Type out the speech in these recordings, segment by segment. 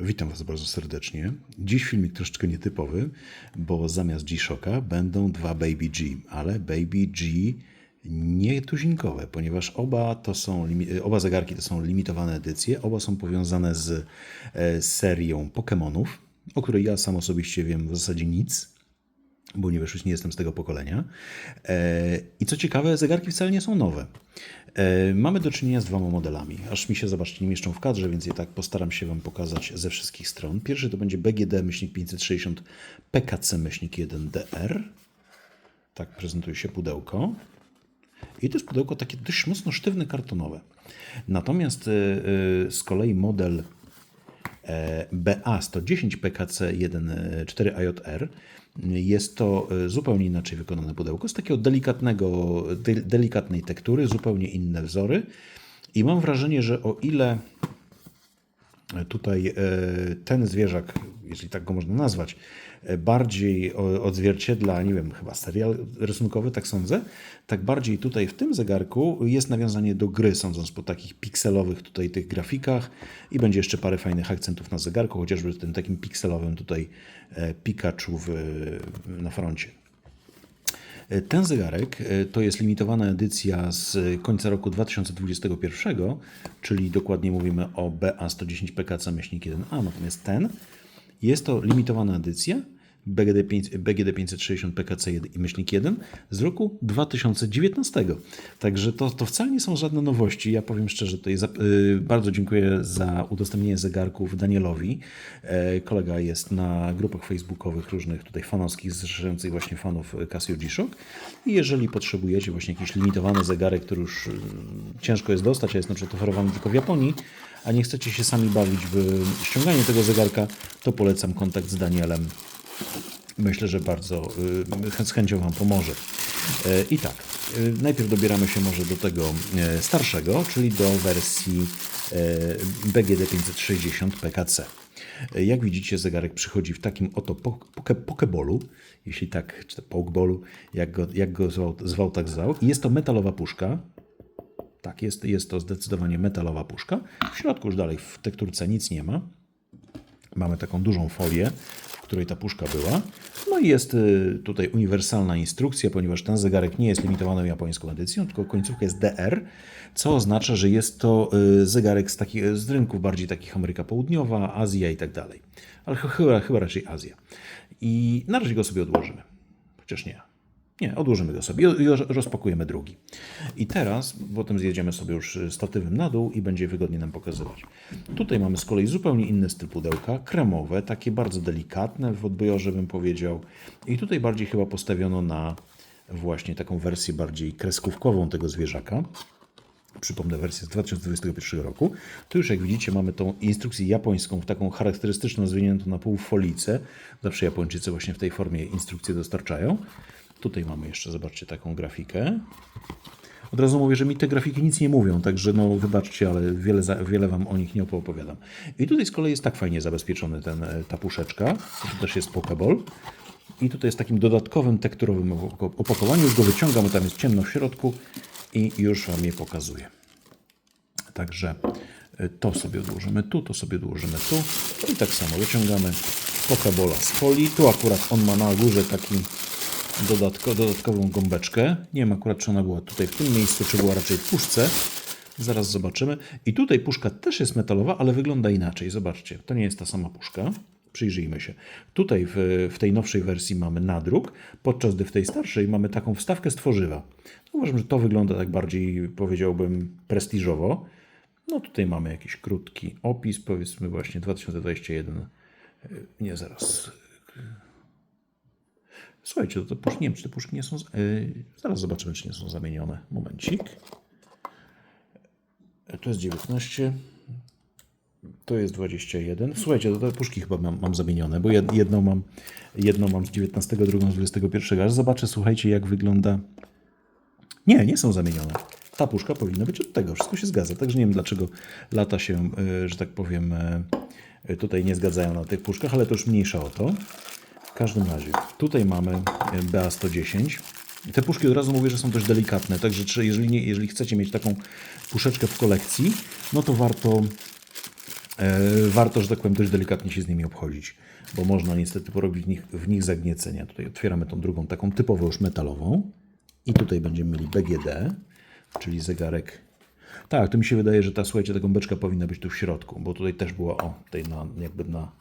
Witam Was bardzo serdecznie. Dziś filmik troszeczkę nietypowy, bo zamiast G-Shocka będą dwa Baby G, ale Baby G nietuzinkowe, ponieważ oba, to są, limi- oba zegarki to są limitowane edycje, oba są powiązane z e, serią Pokémonów, o której ja sam osobiście wiem w zasadzie nic, ponieważ już nie jestem z tego pokolenia. E, I co ciekawe, zegarki wcale nie są nowe. E, Mamy do czynienia z dwoma modelami. Aż mi się, zobaczcie, nie mieszczą w kadrze, więc je tak postaram się Wam pokazać ze wszystkich stron. Pierwszy to będzie BGD-560 PKC-1DR. Tak prezentuje się pudełko. I to jest pudełko takie dość mocno sztywne, kartonowe. Natomiast e, z kolei model BA110 PKC14 IJR jest to e, zupełnie inaczej wykonane pudełko, z takiego delikatnego, de, delikatnej tektury, zupełnie inne wzory. I mam wrażenie, że o ile tutaj e, ten zwierzak, jeśli tak go można nazwać, e, bardziej odzwierciedla, nie wiem, chyba serial rysunkowy, tak sądzę, tak bardziej tutaj w tym zegarku jest nawiązanie do gry, sądząc po takich pikselowych tutaj tych grafikach i będzie jeszcze parę fajnych akcentów na zegarku, chociażby tym takim pikselowym tutaj e, Pikachu w, na froncie. Ten zegarek e, to jest limitowana edycja z końca roku 2021, czyli dokładnie mówimy o BA110 PKC-1A, natomiast ten jest to limitowana edycja BGD, 5, BGD 560 PKC-1 z roku 2019. Także to, to wcale nie są żadne nowości. Ja powiem szczerze, tutaj za, y, bardzo dziękuję za udostępnienie zegarków Danielowi. E, kolega jest na grupach facebookowych różnych tutaj fanowskich, zrzeszających właśnie fanów Casio G-Shock. I jeżeli potrzebujecie właśnie jakiś limitowany zegarek, który już y, ciężko jest dostać, a jest na przykład oferowany tylko w Japonii, a nie chcecie się sami bawić w ściąganie tego zegarka, to polecam kontakt z Danielem. Myślę, że bardzo y, z chęcią Wam pomoże. E, I tak, y, najpierw dobieramy się może do tego e, starszego, czyli do wersji BGD 560 PKC. Jak widzicie, zegarek przychodzi w takim oto pok- poke, pokebolu, jeśli tak, czy to pokebolu, jak go, jak go zwał, zwał, tak zwał. I jest to metalowa puszka, tak, jest, jest to zdecydowanie metalowa puszka. W środku już dalej w tekturce nic nie ma. Mamy taką dużą folię, w której ta puszka była. No i jest y, tutaj uniwersalna instrukcja, ponieważ ten zegarek nie jest limitowaną japońską edycją, tylko końcówka jest DR, co oznacza, że jest to y, zegarek z, takich, z rynków bardziej takich Ameryka Południowa, Azja i tak dalej. Ale ch- chyba, chyba raczej Azja. I na razie go sobie odłożymy. Chociaż nie. Nie, odłożymy go sobie i roz- rozpakujemy drugi. I teraz potem zjedziemy sobie już statywem na dół i będzie wygodnie nam pokazywać. Tutaj mamy z kolei zupełnie inny styl pudełka, kremowe, takie bardzo delikatne w odbiorze bym powiedział. I tutaj bardziej chyba postawiono na właśnie taką wersję bardziej kreskówkową tego zwierzaka. Przypomnę wersję z 2021 roku. Tu już jak widzicie mamy tą instrukcję japońską, taką charakterystyczną, zwiniętą na pół folicę. Zawsze Japończycy właśnie w tej formie instrukcje dostarczają. Tutaj mamy jeszcze, zobaczcie, taką grafikę. Od razu mówię, że mi te grafiki nic nie mówią, także no wybaczcie, ale wiele, wiele Wam o nich nie opowiadam. I tutaj z kolei jest tak fajnie zabezpieczony ten, e, ta puszeczka. To też jest Pokeball. I tutaj jest takim dodatkowym tekturowym opako- opakowaniu. Już go wyciągam, tam jest ciemno w środku i już Wam je pokazuję. Także y, to sobie odłożymy tu, to sobie odłożymy tu. I tak samo wyciągamy Pokebola z folii. Tu akurat on ma na górze taki dodatko, dodatkową gąbeczkę. Nie wiem akurat, czy ona była tutaj w tym miejscu, czy była raczej w puszce. Zaraz zobaczymy. I tutaj puszka też jest metalowa, ale wygląda inaczej. Zobaczcie, to nie jest ta sama puszka. Przyjrzyjmy się. Tutaj w, w tej nowszej wersji mamy nadruk, podczas gdy w tej starszej mamy taką wstawkę z tworzywa. Uważam, że to wygląda tak bardziej, powiedziałbym, prestiżowo. No tutaj mamy jakiś krótki opis, powiedzmy właśnie 2021. y, Nie, zaraz. Słuchajcie, to, to puszki, nie wiem, czy te puszki nie są. Yy, zaraz zobaczymy, czy nie są zamienione. Momencik. To jest 19. To jest 21. Słuchajcie, to te puszki chyba mam, mam zamienione, bo jed- jedną mam, jedną mam z 19, drugą z 21. Aż zobaczę, słuchajcie, jak wygląda. Nie, nie są zamienione. Ta puszka powinna być od tego. Wszystko się zgadza. Także nie wiem, dlaczego lata się, y, że tak powiem, y, tutaj nie zgadzają na tych puszkach, ale to już mniejsza o to. W każdym razie, tutaj mamy y, BA110. Te puszki od razu mówię, że są dość delikatne, także jeżeli, nie, jeżeli chcecie mieć taką puszeczkę w kolekcji, no to warto E, warto, że tak powiem, dość delikatnie się z nimi obchodzić, bo można niestety porobić w nich, w nich zagniecenia. Tutaj otwieramy tą drugą, taką typowo już metalową i tutaj będziemy mieli BGD, czyli zegarek. Tak, to mi się wydaje, że ta, słuchajcie, ta gąbeczka powinna być tu w środku, bo tutaj też była, o, tutaj na, jakby na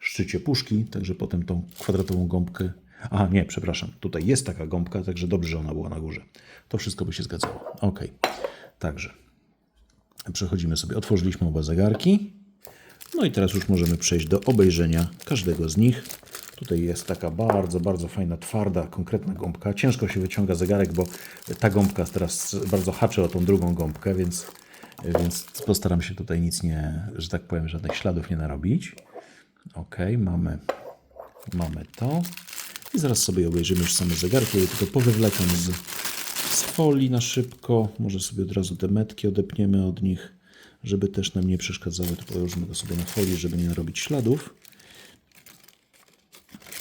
szczycie puszki, także potem tą kwadratową gąbkę. Aha, nie, przepraszam, tutaj jest taka gąbka, także dobrze, że ona była na górze. To wszystko by się zgadzało. Ok, także przechodzimy sobie, otworzyliśmy oba zegarki. No i teraz już możemy przejść do obejrzenia każdego z nich. Tutaj jest taka bardzo, bardzo fajna, twarda, konkretna gąbka. Ciężko się wyciąga zegarek, bo ta gąbka teraz bardzo haczy o tą drugą gąbkę, więc, więc postaram się tutaj nic nie, że tak powiem, żadnych śladów nie narobić. Ok, mamy, mamy to. I zaraz sobie obejrzymy już same zegarki. Ja tylko powywlekam z, z folii na szybko. Może sobie od razu te metki odepniemy od nich żeby też nam nie przeszkadzały, to położymy to sobie na folię, żeby nie narobić śladów.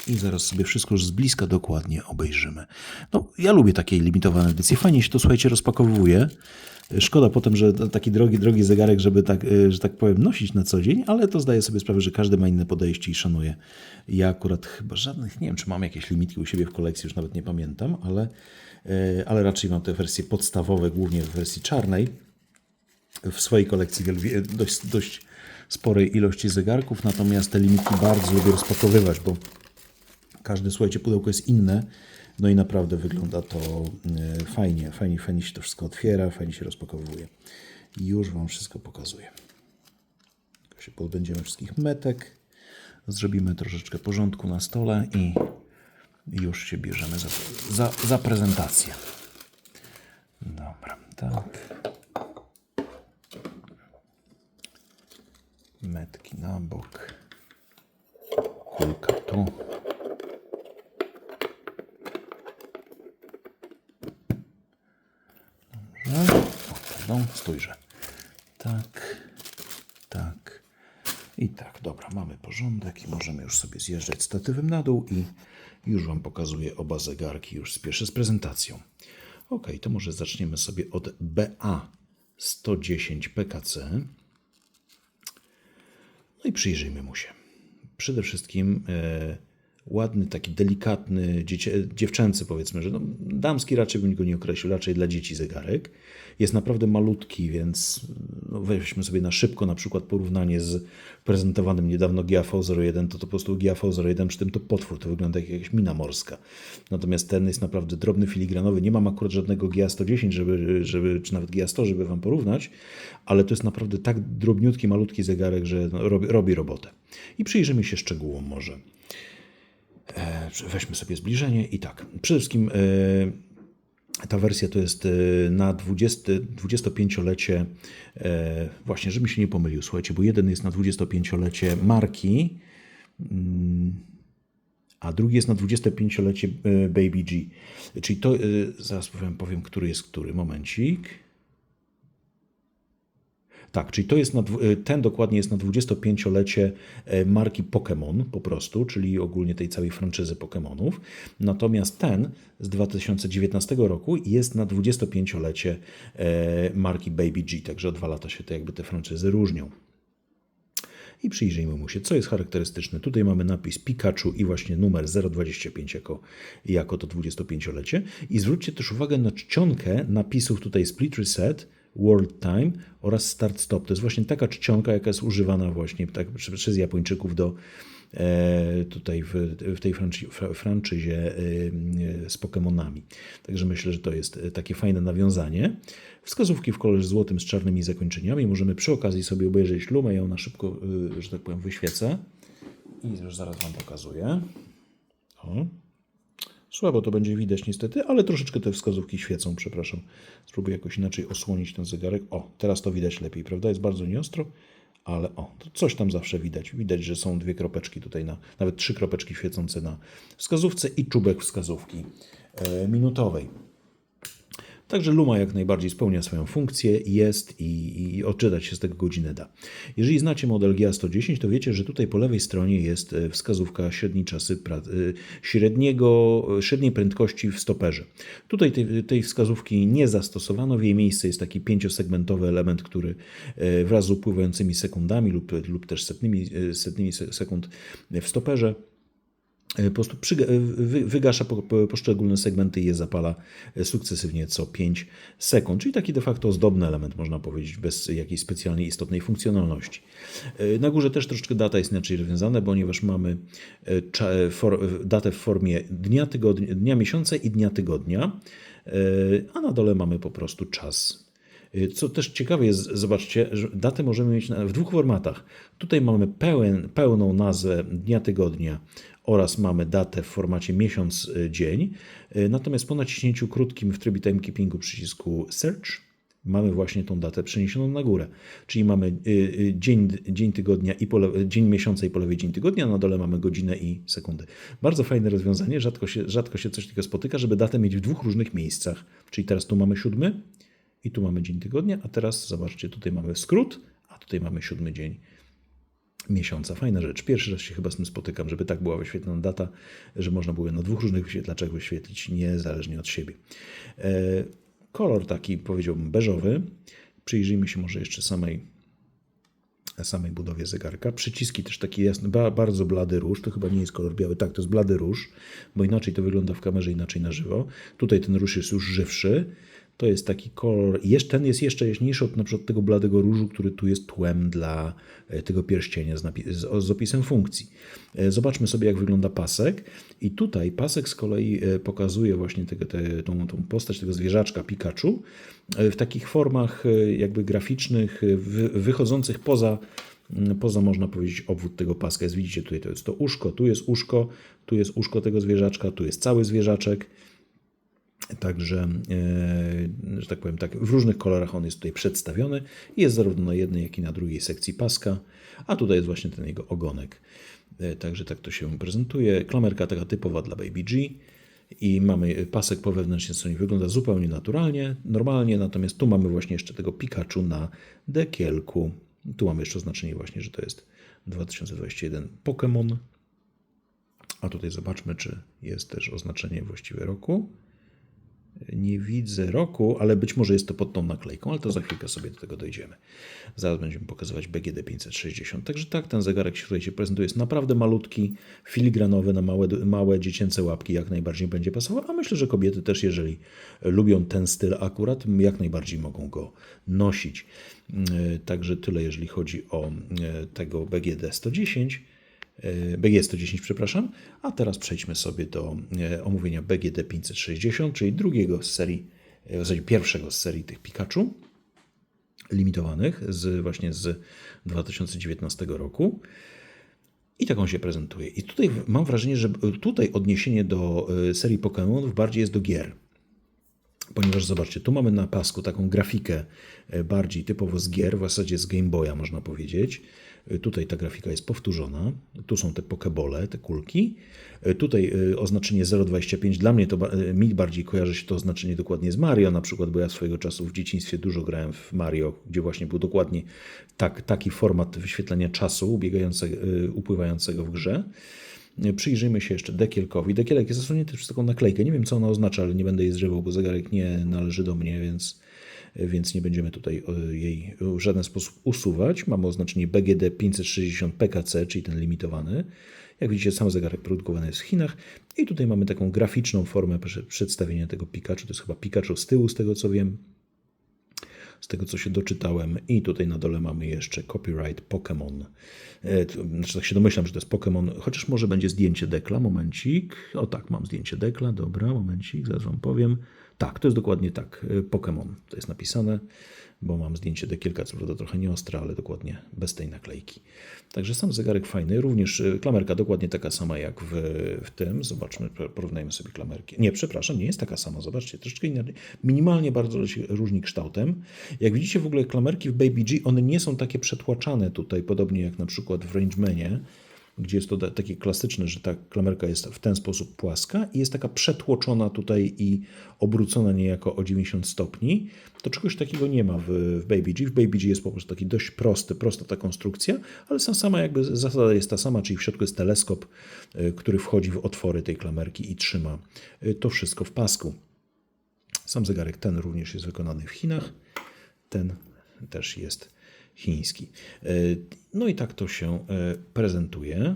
I zaraz sobie wszystko już z bliska dokładnie obejrzymy. No, ja lubię takie limitowane edycje. Fajnie się to, słuchajcie, rozpakowuje. Szkoda potem, że taki drogi, drogi zegarek, żeby tak, e, że tak powiem, nosić na co dzień, ale to zdaję sobie sprawę, że każdy ma inne podejście i szanuje. Ja akurat chyba żadnych, nie wiem, czy mam jakieś limitki u siebie w kolekcji, już nawet nie pamiętam, ale, e, ale raczej mam te wersje podstawowe, głównie w wersji czarnej w swojej kolekcji dość, dość sporej ilości zegarków, natomiast te limitki bardzo lubię rozpakowywać, bo każde, słuchajcie, pudełko jest inne, no i naprawdę wygląda to e, fajnie, fajnie, fajnie się to wszystko otwiera, fajnie się rozpakowuje. Już Wam wszystko pokazuję. Się pozbędziemy wszystkich metek, zrobimy troszeczkę porządku na stole i już się bierzemy za, za, za prezentację. Dobra, tak. metki na bok, kulka tu. Dobrze, o, pardon, stójże. Tak, tak i tak. Dobra, mamy porządek i możemy już sobie zjeżdżać statywem na dół i już Wam pokazuję oba zegarki, już spieszę z prezentacją. Ok, to może zaczniemy sobie od BA 110 PKC. No i przyjrzyjmy mu się. Przede wszystkim e, ładny, taki delikatny, dziecię, dziewczęcy powiedzmy, że no, damski raczej bym go nie określił, raczej dla dzieci zegarek. Jest naprawdę malutki, więc no, weźmy sobie na szybko na przykład porównanie z prezentowanym niedawno GAV01, to, to po prostu GAV01 przy tym to potwór, to wygląda jak jakaś mina morska. Natomiast ten jest naprawdę drobny, filigranowy. Nie mam akurat żadnego GA110, żeby, żeby, czy nawet GA100, żeby Wam porównać, ale to jest naprawdę tak drobniutki, malutki zegarek, że no, robi, robi robotę. I przyjrzymy się szczegółom może. E, weźmy sobie zbliżenie i tak. Przede wszystkim e, ta wersja to jest e, na 20, 25-lecie, właśnie, żebym się nie pomylił, słuchajcie, bo jeden jest na 25-lecie marki, mm, a drugi jest na 25-lecie Baby G. Czyli to, zaraz powiem, powiem, który jest który, momencik. Tak, czyli to jest na, y, ten dokładnie jest na 25-lecie e, marki Pokémon po prostu, czyli ogólnie tej całej franczyzy Pokémonów. Natomiast ten z 2019 roku jest na 25-lecie e, marki Baby G, także o dwa lata się te jakby te franczyzy różnią. I przyjrzyjmy mu się, co jest charakterystyczne. Tutaj mamy napis Pikachu i właśnie numer 025 jako, jako to 25-lecie. I zwróćcie też uwagę na czcionkę napisów tutaj Split Reset, World Time oraz Start Stop. To jest właśnie taka czcionka, jaka jest używana właśnie tak, przez Japończyków do e, tutaj w, w tej franczy, franczyzie e, z Pokémonami. Także myślę, że to jest takie fajne nawiązanie. Wskazówki w kolorze złotym z czarnymi zakończeniami. Możemy przy okazji sobie obejrzeć lumę, ją na szybko, e, że tak powiem, wyświecę. I już zaraz Wam pokazuję. O. Słabo to będzie widać niestety, ale troszeczkę te wskazówki świecą, przepraszam. Spróbuję jakoś inaczej osłonić ten zegarek. O, teraz to widać lepiej, prawda? Jest bardzo nieostro, ale o, coś tam zawsze widać. Widać, że są dwie kropeczki tutaj, na, nawet trzy kropeczki świecące na wskazówce i czubek wskazówki e, minutowej. Także Luma jak najbardziej spełnia swoją funkcję, jest i, i odczytać się z tego godzinę da. Jeżeli znacie model GA110, to wiecie, że tutaj po lewej stronie jest e, wskazówka średniej czasy e, średniego, e, średniej prędkości w stoperze. Tutaj tej, tej wskazówki nie zastosowano, w jej miejsce jest taki pięciosegmentowy element, który wraz z upływającymi sekundami lub, lub też setnymi, setnymi se- sekund w stoperze po prostu e, wy- wygasza po- po- poszczególne segmenty i je zapala e, sukcesywnie co 5 sekund, czyli taki de facto ozdobny element, można powiedzieć, bez jakiejś specjalnie istotnej funkcjonalności. E, Na górze też troszeczkę data jest inaczej rozwiązana, ponieważ mamy e, e, e, datę w formie dnia, tygodnia, dnia miesiąca i dnia tygodnia, e, a na dole mamy po prostu czas co też ciekawe jest, zobaczcie, że datę możemy mieć w dwóch formatach. Tutaj mamy pełen, pełną nazwę dnia tygodnia oraz mamy datę w formacie miesiąc, y, dzień. Y, Natomiast po naciśnięciu krótkim w trybie timekeepingu przycisku Search mamy właśnie tą datę przeniesioną na górę. Czyli mamy y, y, dzień, dzień tygodnia i po le- dzień miesiąca i po lewej dzień tygodnia, na dole mamy godzinę i sekundy. Bardzo fajne rozwiązanie, rzadko się, rzadko się coś takiego spotyka, żeby datę mieć w dwóch różnych miejscach. Czyli teraz tu mamy siódmy, i tu mamy dzień tygodnia, a teraz zobaczcie, tutaj mamy skrót, a tutaj mamy siódmy dzień miesiąca. Fajna rzecz. Pierwszy raz się chyba z tym spotykam, żeby tak była wyświetlona data, że można było na dwóch różnych wyświetlaczach wyświetlić niezależnie od siebie. E, kolor taki powiedziałbym beżowy. Przyjrzyjmy się może jeszcze samej samej budowie zegarka. Przyciski też taki jasny, ba, bardzo blady róż. To chyba nie jest kolor biały. Tak, to jest blady róż, bo inaczej to wygląda w kamerze, inaczej na żywo. Tutaj ten róż jest już żywszy. To jest taki kolor, ten jest jeszcze jaśniejszy od na przykład tego bladego różu, który tu jest tłem dla e, tego pierścienia z, z, z opisem funkcji. E, Zobaczmy sobie, jak wygląda pasek. I tutaj pasek z kolei e, pokazuje właśnie tego, te, tą, tą postać tego zwierzaczka Pikachu w takich formach jakby graficznych, wy, wychodzących poza poza, można powiedzieć, obwód tego paska. Jest, widzicie, tutaj to jest to uszko, tu jest uszko, tu jest uszko tego zwierzaczka, tu jest cały zwierzaczek. Także, e, że tak powiem, tak, w różnych kolorach on jest tutaj przedstawiony. Jest zarówno na jednej, jak i na drugiej sekcji paska, a tutaj jest właśnie ten jego ogonek. E, Także tak to się prezentuje. Klamerka taka typowa dla Baby G. I mamy pasek po wewnętrznej stronie, wygląda zupełnie naturalnie, normalnie, natomiast tu mamy właśnie jeszcze tego Pikachu na dekielku. Tu mamy jeszcze oznaczenie właśnie, że to jest 2021 Pokémon. A tutaj zobaczmy, czy jest też oznaczenie właściwe roku. Nie widzę roku, ale być może jest to pod tą naklejką, ale to za chwilkę sobie do tego dojdziemy. Zaraz będziemy pokazywać BGD 560. Także tak, ten zegarek się tutaj się prezentuje. Jest naprawdę malutki, filigranowy na małe, małe dziecięce łapki, jak najbardziej będzie pasował. A myślę, że kobiety też, jeżeli lubią ten styl akurat, jak najbardziej mogą go nosić. Yy, Także tyle, jeżeli chodzi o yy, tego BGD 110. e, BG 110, przepraszam. A teraz przejdźmy sobie do e, omówienia BGD 560, czyli drugiego z serii, e, w zasadzie pierwszego z serii tych Pikachu limitowanych z właśnie z 2019 roku. I tak on się prezentuje. I tutaj mam wrażenie, że tutaj odniesienie do serii Pokémonów bardziej jest do gier. Ponieważ zobaczcie, tu mamy na pasku taką grafikę bardziej typowo z gier, w zasadzie z Game Boya można powiedzieć. Tutaj ta grafika jest powtórzona. Tu są te pokebole, te kulki. E, Tutaj e, oznaczenie 0,25. Dla mnie to e, mi bardziej kojarzy się to oznaczenie dokładnie z Mario, na przykład, bo ja swojego czasu w dzieciństwie dużo grałem w Mario, gdzie właśnie był dokładnie tak, taki format wyświetlania czasu upływającego w grze. Przyjrzyjmy się jeszcze dekielkowi. Dekielek jest zasłonięty przez taką naklejkę. Nie wiem, co ona oznacza, ale nie będę jej zżywał, bo zegarek nie należy do mnie, więc, więc nie będziemy tutaj e, jej w żaden sposób usuwać. Mamy oznaczenie BGD 560 PKC, czyli ten limitowany. Jak widzicie, sam zegarek produkowany jest w Chinach. I tutaj mamy taką graficzną formę prze- przedstawienia tego Pikachu. To jest chyba Pikachu z tyłu, z tego co wiem z tego co się doczytałem. I tutaj na dole mamy jeszcze copyright Pokémon. E, Znaczy tak się domyślam, że to jest Pokémon, chociaż może będzie zdjęcie dekla, momencik. O tak, mam zdjęcie dekla, dobra, momencik, zaraz wam powiem. Tak, to jest dokładnie tak, e, Pokémon. To jest napisane, bo mam zdjęcie dekielka, co prawda trochę nieostre, ale dokładnie bez tej naklejki. Także sam zegarek fajny, również e, klamerka dokładnie taka sama jak w, w tym. Zobaczmy, por- porównajmy sobie klamerki. Nie, przepraszam, nie jest taka sama, zobaczcie, troszeczkę inaczej. Minimalnie bardzo się różni kształtem. Jak widzicie w ogóle klamerki w Baby G, one nie są takie przetłaczane tutaj, podobnie jak na przykład w Rangemanie. Gdzie jest to takie klasyczne, że ta klamerka jest w ten sposób płaska i jest taka przetłoczona tutaj i obrócona niejako o 90 stopni. To czegoś takiego nie ma w, w Baby G. W Baby G jest po prostu taki dość prosty, prosta ta konstrukcja, ale sam- sama jakby zasada jest ta sama, czyli w środku jest teleskop, y, który wchodzi w otwory tej klamerki i trzyma y, to wszystko w pasku. Sam zegarek ten również jest wykonany w Chinach. Ten też jest chiński. E, No i tak to się e, prezentuje.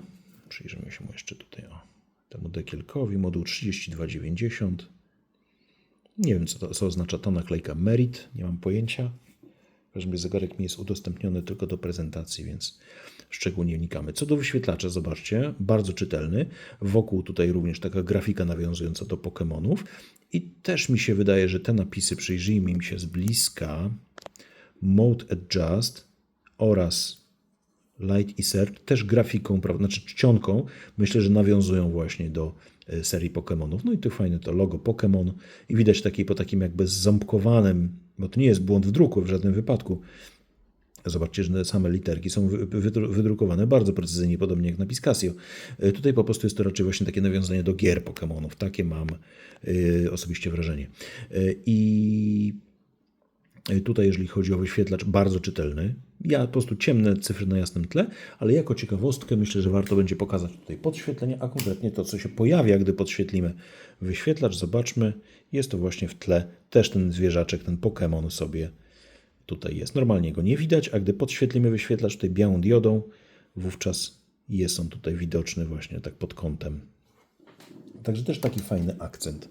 Przyjrzymy się jeszcze tutaj o temu dekielkowi. Moduł 3290. Nie wiem, co, to, co oznacza ta naklejka Merit. Nie mam pojęcia. W każdym razie zegarek mi jest udostępniony tylko do prezentacji, więc szczególnie wnikamy. Co do wyświetlacza, zobaczcie, bardzo czytelny. Wokół tutaj również taka grafika nawiązująca do Pokémonów. I też mi się wydaje, że te napisy, przyjrzyjmy im się z bliska, Mode Adjust oraz Light i też grafiką, prawda, znaczy czcionką, myślę, że nawiązują właśnie do e, serii Pokémonów. No i tu fajne to logo Pokémon i widać taki po takim jakby ząbkowanym, bo to nie jest błąd w druku w żadnym wypadku. Zobaczcie, że same literki są wy- wydru- wydrukowane bardzo precyzyjnie, podobnie jak napis Casio. E, Tutaj po prostu jest to raczej właśnie takie nawiązanie do gier Pokémonów. Takie mam e, osobiście wrażenie. I Tutaj, jeżeli chodzi o wyświetlacz, bardzo czytelny. Ja po prostu ciemne cyfry na jasnym tle, ale jako ciekawostkę myślę, że warto będzie pokazać tutaj podświetlenie, a konkretnie to, co się pojawia, gdy podświetlimy wyświetlacz. Zobaczmy, jest to właśnie w tle też ten zwierzaczek, ten Pokémon sobie tutaj jest. Normalnie go nie widać, a gdy podświetlimy wyświetlacz tutaj białą diodą, wówczas jest on tutaj widoczny właśnie tak pod kątem Także też taki fajny akcent.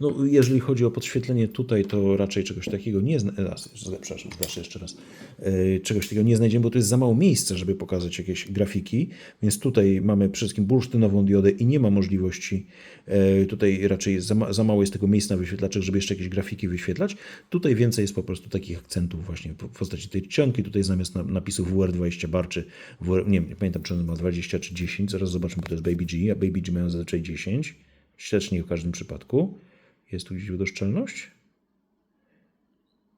No, jeżeli chodzi o podświetlenie tutaj, to raczej czegoś takiego nie znajdziemy. Przepraszam, zgaszę jeszcze raz. E, Czegoś takiego nie znajdziemy, bo tu jest za mało miejsca, żeby pokazać jakieś grafiki. Więc tutaj mamy przede wszystkim bursztynową diodę i nie ma możliwości. e, Tutaj raczej za, ma, za mało jest tego miejsca na wyświetlaczach, żeby jeszcze jakieś grafiki wyświetlać. Tutaj więcej jest po prostu takich akcentów właśnie w postaci tej czcionki. Tutaj zamiast na- napisów WR20 bar czy WR, nie, nie pamiętam czy on ma 20 czy 10. Zaraz zobaczmy, bo to jest Baby G, a Baby G mają zazwyczaj 10 średniej w każdym przypadku. Jest tu gdzieś wodoszczelność?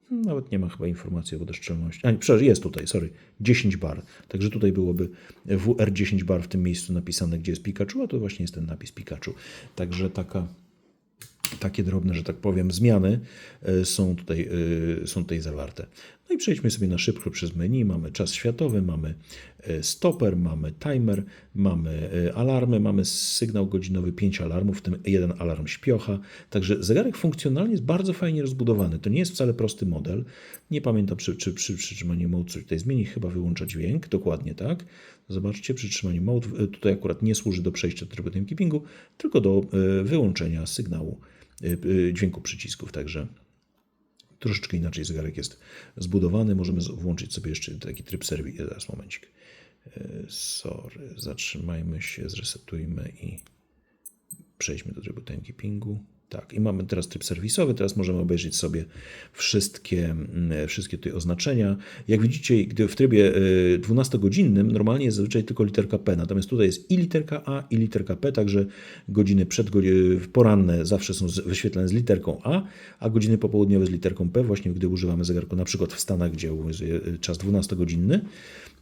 Hmm, Nawet nie ma chyba informacji o wodoszczelności. A przepraszam, jest tutaj, sorry, 10 bar. Także tutaj byłoby WR10 bar w tym miejscu napisane, gdzie jest Pikachu, a to właśnie jest ten napis Pikachu. Także taka, takie drobne, że tak powiem, zmiany e, są tutaj, e, są tutaj zawarte. No i przejdźmy sobie na szybko przez menu. Mamy czas światowy, mamy e, stoper, mamy timer, mamy e, alarmy, mamy sygnał godzinowy, 5 alarmów, w tym jeden alarm śpiocha. Także zegarek funkcjonalnie jest bardzo fajnie rozbudowany. To nie jest wcale prosty model. Nie pamiętam, czy czy przy przytrzymaniu mode coś tutaj zmieni. Chyba wyłącza dźwięk. Dokładnie tak. Zobaczcie, przytrzymanie mode e, tutaj akurat nie służy do przejścia trybu timekeepingu, tylko do wyłączenia sygnału dźwięku przycisków. Także Troszeczkę inaczej zegarek jest zbudowany. Możemy włączyć sobie jeszcze taki tryb serwis. Zaraz, momencik. E, Sorry, zatrzymajmy się, zresetujmy i przejdźmy do trybu timekeepingu. Tak, i mamy teraz tryb serwisowy. Teraz możemy obejrzeć sobie wszystkie, mm, wszystkie tutaj oznaczenia. Jak widzicie, gdy w trybie y, 12-godzinnym normalnie jest zazwyczaj tylko literka P, natomiast tutaj jest i literka A, i literka P, także godziny przed poranne zawsze są wyświetlane z literką A, a godziny popołudniowe z literką P, właśnie gdy używamy zegarku na przykład w Stanach, gdzie obowiązuje y, czas 12-godzinny.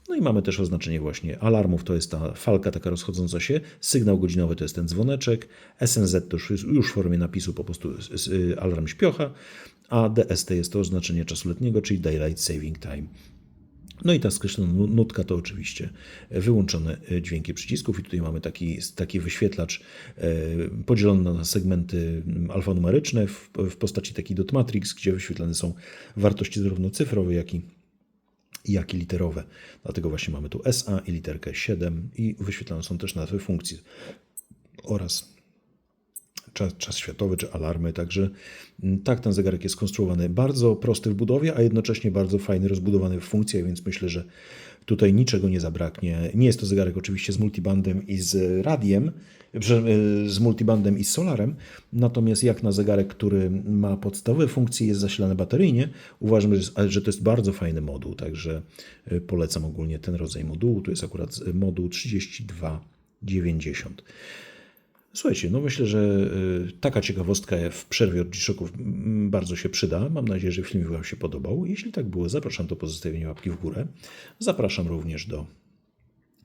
No i mamy też oznaczenie właśnie alarmów, to jest ta falka taka rozchodząca się, sygnał godzinowy to jest ten dzwoneczek, SNZ to już w formie napisu po prostu y, alarm śpiocha, a DST jest to oznaczenie czasu letniego, czyli Daylight Saving Time. No i ta skreślona nu- nutka to oczywiście wyłączone e, dźwięki przycisków. I tutaj mamy taki, taki wyświetlacz e, podzielony na segmenty mm, alfanumeryczne w, w postaci takiej dot matrix, gdzie wyświetlane są wartości zarówno cyfrowe, jak i jak i literowe. Dlatego właśnie mamy tu SA i literkę 7 i wyświetlane są też nazwy funkcji oraz czas, czas światowy czy alarmy. Także mm, tak ten zegarek jest skonstruowany bardzo prosty w budowie, a jednocześnie bardzo fajny, rozbudowany w funkcjach, więc myślę, że tutaj niczego nie zabraknie. Nie jest to zegarek oczywiście z multibandem i z radiem, y, z multibandem i z solarem, natomiast jak na zegarek, który ma podstawowe funkcje, jest zasilany bateryjnie, uważam, że, to jest bardzo fajny moduł, także y, polecam ogólnie ten rodzaj modułu. Tu jest akurat moduł 3290. Słuchajcie, no myślę, że y, taka ciekawostka w przerwie od mm, bardzo się przyda. Mam nadzieję, że film Wam się podobał. Jeśli tak było, zapraszam do pozostawienia łapki w górę. Zapraszam również do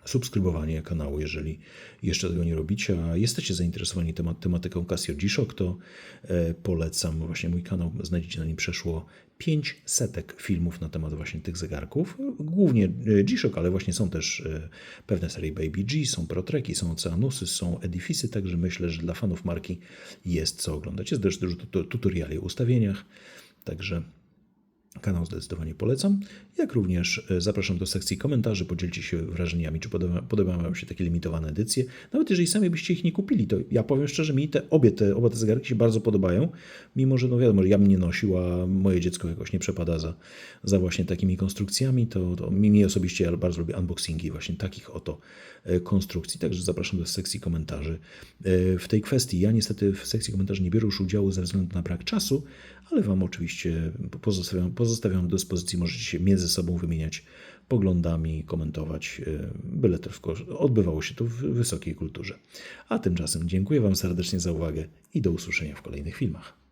subskrybowanie kanału, jeżeli jeszcze tego nie robicie, a jesteście zainteresowani temat, tematyką Casio G-Shock, to e, polecam właśnie mój kanał. Znajdziecie na nim przeszło 5 setek filmów na temat właśnie tych zegarków. Głównie e, G-Shock, ale właśnie są też e, pewne serie Baby G, są Protreki, są Oceanusy, są Edificy, także myślę, że dla fanów marki jest co oglądać. Jest też dużo tu- tutoriali o ustawieniach, także Kanał zdecydowanie polecam. Jak również e, zapraszam do sekcji komentarzy. Podzielcie się wrażeniami, czy podoba, podobają się takie limitowane edycje. Nawet jeżeli sami byście ich nie kupili, to ja powiem szczerze, mi te obie te, oba te zegarki się bardzo podobają. Mimo, że no wiadomo, że ja bym nie nosił, a moje dziecko jakoś nie przepada za, za właśnie takimi konstrukcjami, to, to mi osobiście ja bardzo lubię unboxingi właśnie takich oto e, konstrukcji. Także zapraszam do sekcji komentarzy. E, W tej kwestii ja niestety w sekcji komentarzy nie biorę już udziału ze względu na brak czasu, ale Wam oczywiście pozostawiam, pozostawiam do dyspozycji. Możecie się między sobą wymieniać poglądami, komentować, e, byle tylko odbywało się to w wysokiej kulturze. A tymczasem dziękuję Wam serdecznie za uwagę i do usłyszenia w kolejnych filmach.